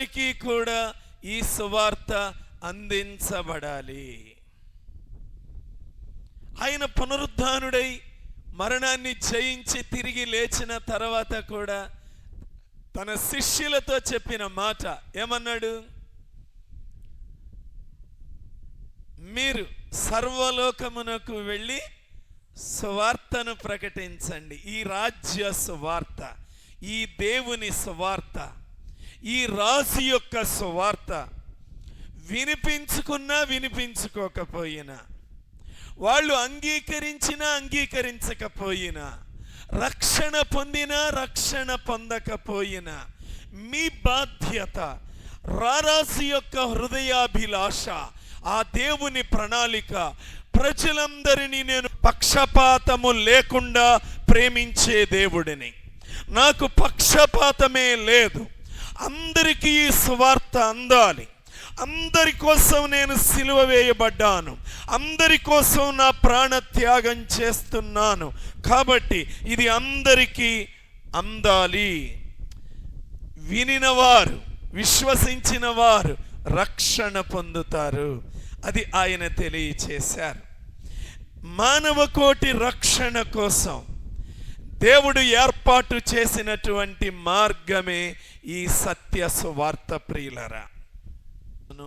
అందరికీ కూడా ఈ సువార్త అందించబడాలి. ఆయన పునరుద్ధానుడై మరణాన్ని జయించి తిరిగి లేచిన తర్వాత కూడా తన శిష్యులతో చెప్పిన మాట ఏమన్నాడు? మీరు సర్వలోకమునకు వెళ్ళి సువార్తను ప్రకటించండి. ఈ రాజ్య సువార్త ఈ దేవుని సువార్త. ఈ రాశి యొక్క సువార్త వినిపించుకున్నా వినిపించుకోకపోయినా వాళ్ళు అంగీకరించినా అంగీకరించకపోయినా రక్షణ పొందినా రక్షణ పొందకపోయినా మీ బాధ్యత రారాశి యొక్క హృదయాభిలాష ఆ దేవుని ప్రణాళిక ప్రజలందరినీ నేను పక్షపాతము లేకుండా ప్రేమించే దేవుడిని. నాకు పక్షపాతమే లేదు. అందరికీ ఈ సువార్త అందాలి. అందరి కోసం నేను సిలువ వేయబడ్డాను. అందరి కోసం నా ప్రాణ త్యాగం చేస్తున్నాను. కాబట్టి ఇది అందరికీ అందాలి. వినినవారు విశ్వసించిన వారు రక్షణ పొందుతారు. అది ఆయన తెలియచేశారు. మానవ కోటి రక్షణ కోసం దేవుడు ఏర్పాటు చేసినటువంటి మార్గమే ఈ సత్య సువార్త ప్రియులరా.